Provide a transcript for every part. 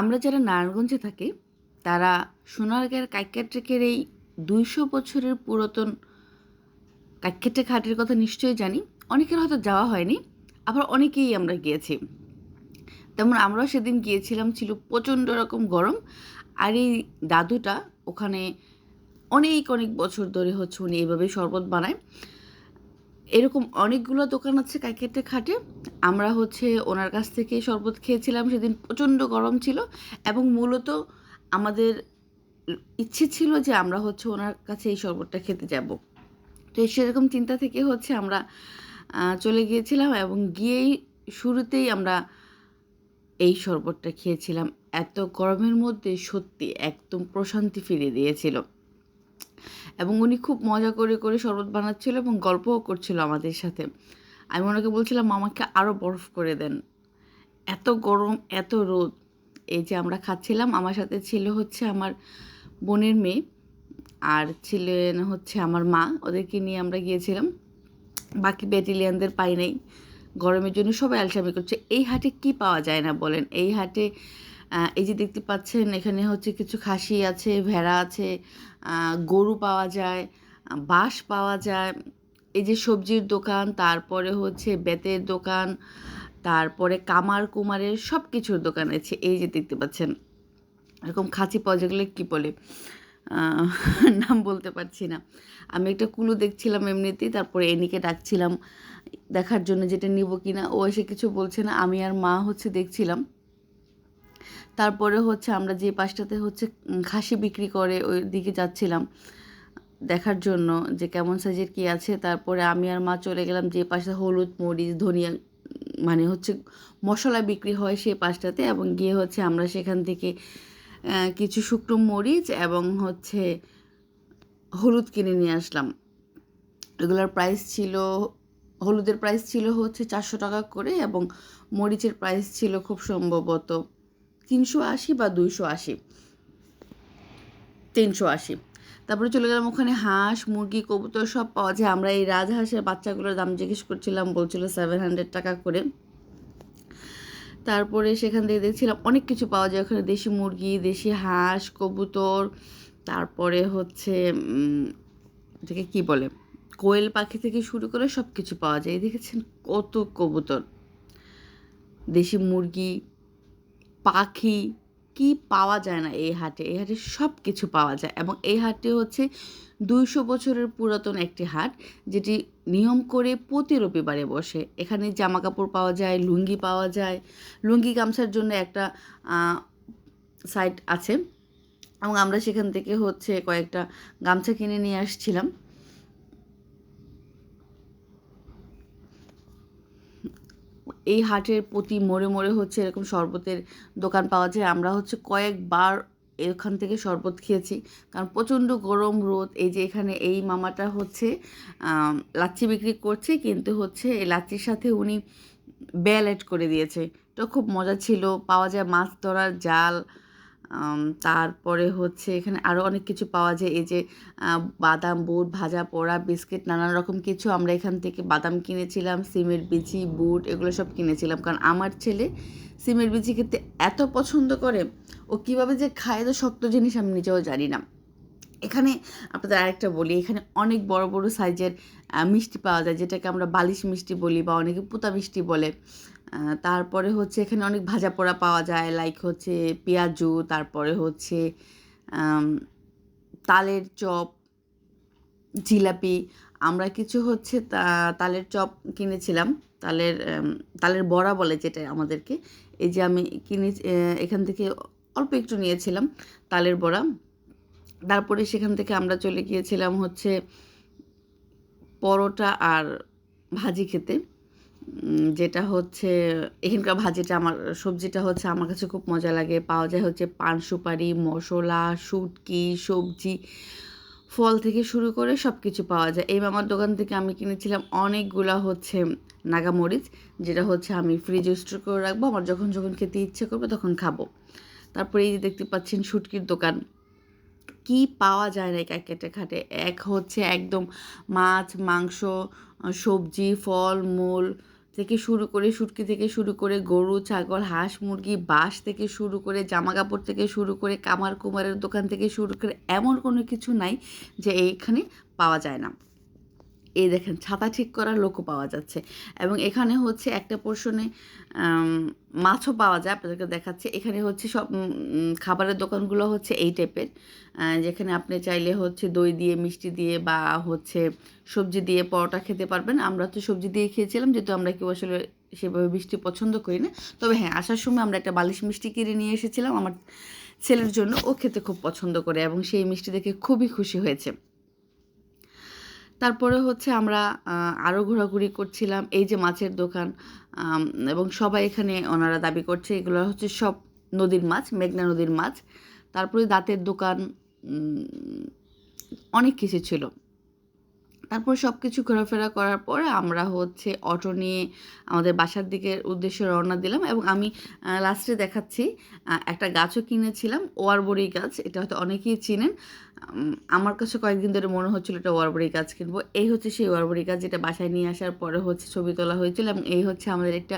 আমরা যারা নারায়ণগঞ্জে থাকি, তারা সোনারগাঁয়ের কাইকাট্রেকের এই দুইশো বছরের পুরাতন কাইকাট্রে ঘাটের কথা নিশ্চয়ই জানি। অনেকের হয়তো যাওয়া হয়নি, আবার অনেকেই আমরা গিয়েছি। তেমন আমরাও সেদিন গিয়েছিলাম, ছিল প্রচণ্ড রকম গরম। আর এই দাদুটা ওখানে অনেক অনেক বছর ধরে হচ্ছে উনি এইভাবে শরবত বানায়। এরকম অনেকগুলো দোকান আছে কাইকেটে খাটে। আমরা হচ্ছে ওনার কাছ থেকে শরবত খেয়েছিলাম, সেদিন প্রচণ্ড গরম ছিল এবং মূলত আমাদের ইচ্ছে ছিল যে আমরা হচ্ছে ওনার কাছে এই শরবতটা খেতে যাব। তো সেরকম চিন্তা থেকে হচ্ছে আমরা চলে গিয়েছিলাম এবং গিয়েই শুরুতেই আমরা এই শরবতটা খেয়েছিলাম। এত গরমের মধ্যে সত্যি একদম প্রশান্তি ফিরে দিয়েছিল। এবং উনি খুব মজা করে করে শরবত বানাচ্ছিল এবং গল্পও করছিল আমাদের সাথে। আমি ওনাকে বলছিলাম আমাকে আরও বরফ করে দেন। এত গরম, এত রোদ। এই যে আমরা খাচ্ছিলাম, আমার সাথে ছিল হচ্ছে আমার বোনের মেয়ে আর ছিলেন হচ্ছে আমার মা। ওদেরকে নিয়ে আমরা গিয়েছিলাম। বাকি ব্যাটেলিয়ানদের পাই নাই। গরমের জন্য সবাই আলসামি করছে। এই হাটে কি পাওয়া যায় না বলেন? এই হাটে এই যে দেখতে পাচ্ছেন, এখানে হচ্ছে কিছু খাসি আছে, ভেড়া আছে গরু পাওয়া যায় বাঁশ পাওয়া যায়। এই যে সবজির দোকান, তারপরে হচ্ছে বেতের দোকান, তারপরে কামার কুমারের সব কিছুর দোকান আছে এই যে দেখতে পাচ্ছেন, এরকম খাঁচি পাওয়া যেগুলো কী বলে? নাম বলতে পারছি না। আমি একটা কুলু দেখছিলাম এমনিতেই, তারপরে এনিকে ডাকছিলাম, দেখার জন্য যেটা নিব কি না ও এসে কিছু বলছে না, আমি আর মা হচ্ছে দেখছিলাম। তারপরে হচ্ছে আমরা যে পাশটাতে হচ্ছে খাসি বিক্রি করে ওই দিকে যাচ্ছিলাম দেখার জন্য যে কেমন সাইজের কি আছে। তারপরে আমি আর মা চলে গেলাম যে পাশে হলুদ, মরিচ, ধনিয়া মানে হচ্ছে মশলা বিক্রি হয় সেই পাশটাতে এবং গিয়ে হচ্ছে আমরা সেখান থেকে কিছু শুকনো মরিচ এবং হচ্ছে হলুদ কিনে নিয়ে আসলাম। এগুলোর প্রাইস ছিল, হলুদের প্রাইস ছিল হচ্ছে চারশো টাকা করে এবং মরিচের প্রাইস ছিল খুব সম্ভবত তিনশো আশি বা দুইশো আশি। তিনশো আশি। তারপরে চলে গেলাম ওখানে হাঁস, মুরগি, কবুতর সব পাওয়া যায়। আমরা এই রাজহাঁসের বাচ্চাগুলোর দাম জিজ্ঞেস করছিলাম, বলছিল সেভেন হান্ড্রেড টাকা করে। তারপরে সেখান থেকে দেখছিলাম অনেক কিছু পাওয়া যায়। ওখানে দেশি মুরগি, দেশি হাঁস, কবুতর, তারপরে হচ্ছে এটাকে কি বলে? কোয়েল পাখি থেকে শুরু করে সব কিছু পাওয়া যায়। দেখেছেন কত কবুতর। দেশি মুরগি পাখি কি পাওয়া যায় না এই হাটে? এই হাটে সব কিছু পাওয়া যায় এবং এই হাটটি হচ্ছে দুইশো বছরের পুরাতন একটি হাট যেটি নিয়ম করে প্রতি রবিবারে বসে। এখানে জামা কাপড় পাওয়া যায়, লুঙ্গি পাওয়া যায়। লুঙ্গি গামছার জন্য একটা সাইট আছে এবং আমরা সেখান থেকে হচ্ছে কয়েকটা গামছা কিনে নিয়ে আসছিলাম। এই হাটের প্রতি মোড়ে মোড়ে হচ্ছে এরকম শরবতের দোকান পাওয়া যায়। আমরা হচ্ছে কয়েকবার এখান থেকে শরবত খেয়েছি। কারণ প্রচণ্ড গরম রোদ, এই যে এখানে এই মামাটা হচ্ছে লাচ্ছি বিক্রি করছে, কিন্তু হচ্ছে এই লাচ্চির সাথে উনি বেল অ্যাড করে দিয়েছে। তো খুব মজা ছিল, পাওয়া যায় মাছ ধরার জাল তারপরে হচ্ছে এখানে আরও অনেক কিছু পাওয়া যায়। এই যে বাদাম, বুট, ভাজা, পোড়া, বিস্কিট, নানান রকম কিছু আমরা এখান থেকে বাদাম কিনেছিলাম, সিমের বিচি, বুট, এগুলো সব কিনেছিলাম। কারণ আমার ছেলে সিমের বিচি খেতে এত পছন্দ করে, ও কীভাবে যে খায় তো শক্ত জিনিস আমি নিজেও জানি না। এখানে আপনাদের আরেকটা বলি, এখানে অনেক বড় বড় সাইজের মিষ্টি পাওয়া যায়, যেটাকে আমরা বালিশ মিষ্টি বলি বা অনেকে পুতা মিষ্টি বলে। তারপরে হচ্ছে এখানে অনেক ভাজা পোড়া পাওয়া যায় লাইক হচ্ছে পেঁয়াজু, তারপরে হচ্ছে তালের চপ, জিলাপি। আমরা কিছু হচ্ছে তালের চপ কিনেছিলাম। তালের তালের বড়া বলে যেটা আমাদেরকে। এই যে আমি কিনে এখান থেকে অল্প একটু নিয়েছিলাম তালের বড়া। তারপরে সেখান থেকে আমরা চলে গিয়েছিলাম হচ্ছে পরোটা আর ভাজি খেতে। যেটা হচ্ছে, এখানকার ভাজিটা আমার, সবজিটা হচ্ছে আমার কাছে খুব মজা লাগে। পাওয়া যায় হচ্ছে পান সুপারি, মশলা, শুটকি, সবজি, ফল থেকে শুরু করে সব কিছু পাওয়া যায়। এই মামার দোকান থেকে আমি কিনেছিলাম অনেকগুলা হচ্ছে নাগামরিচ, যেটা হচ্ছে আমি ফ্রিজে স্টোর করে রাখব। আমার যখন যখন খেতে ইচ্ছে করবে তখন খাব। তারপরে এই যে দেখতে পাচ্ছেন শুটকির দোকান। কি পাওয়া যায় না এই ক্যাকেটে খাটে। এক হচ্ছে একদম মাছ, মাংস, সবজি, ফল, মূল থেকে শুরু করে সুটকি থেকে শুরু করে, গরু, ছাগল, হাঁস, মুরগি, বাঁশ থেকে শুরু করে জামা কাপড় থেকে শুরু করে, কামার কুমারের দোকান থেকে শুরু করে এমন কোনো কিছু নাই যে এইখানে পাওয়া যায় না। এই দেখেন, ছাতা ঠিক করার লোকও পাওয়া যাচ্ছে। এবং এখানে হচ্ছে একটা পোর্শনে মাছও পাওয়া যায়, আপনাদেরকে দেখাচ্ছে। এখানে হচ্ছে সব খাবারের দোকানগুলো হচ্ছে এই টাইপের যেখানে আপনি চাইলে হচ্ছে দই দিয়ে, মিষ্টি দিয়ে বা হচ্ছে সবজি দিয়ে পরোটা খেতে পারবেন। আমরা তো সবজি দিয়ে খেয়েছিলাম, যেহেতু আমরা কেউ আসলে সেভাবে মিষ্টি পছন্দ করি না। তবে হ্যাঁ আসার সময় আমরা একটা বালিশ মিষ্টি কিনে নিয়ে এসেছিলাম আমার ছেলের জন্য। ও খেতে খুব পছন্দ করে এবং সেই মিষ্টি দেখে খুবই খুশি হয়েছে। তারপরে হচ্ছে আমরা আরও ঘোরাঘুরি করছিলাম। এই যে মাছের দোকান এবং সবাই এখানে ওনারা দাবি করছে এগুলো হচ্ছে সব নদীর মাছ, মেঘনা নদীর মাছ। তারপরে দাঁতের দোকান অনেক কিছু ছিল। তারপর সব কিছু ঘোরাফেরা করার পর আমরা হচ্ছে অটো নিয়ে আমাদের বাসার দিকের উদ্দেশ্যে রওনা দিলাম এবং আমি লাস্টে দেখাচ্ছি একটা গাছও কিনেছিলাম ওয়ারবড়ি গাছ। এটা হয়তো অনেকেই চিনেন। আমার কাছে কয়েকদিন ধরে মনে হচ্ছিল এটা ওয়ারবড়ি গাছ কিনবো। এই হচ্ছে সেই ওয়ারবড়ি গাছ যেটা বাসায় নিয়ে আসার পরে হচ্ছে ছবি তোলা হয়েছিল এবং এই হচ্ছে আমাদের একটা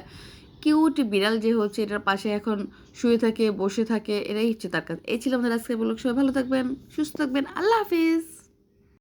কিউট বিড়াল যে হচ্ছে এটার পাশে এখন শুয়ে থাকে, বসে থাকে এটাই হচ্ছে তার কাছে। এই ছিল আমাদের আজকে বলুক সবাই ভালো থাকবেন, সুস্থ থাকবেন। আল্লাহ হাফিজ!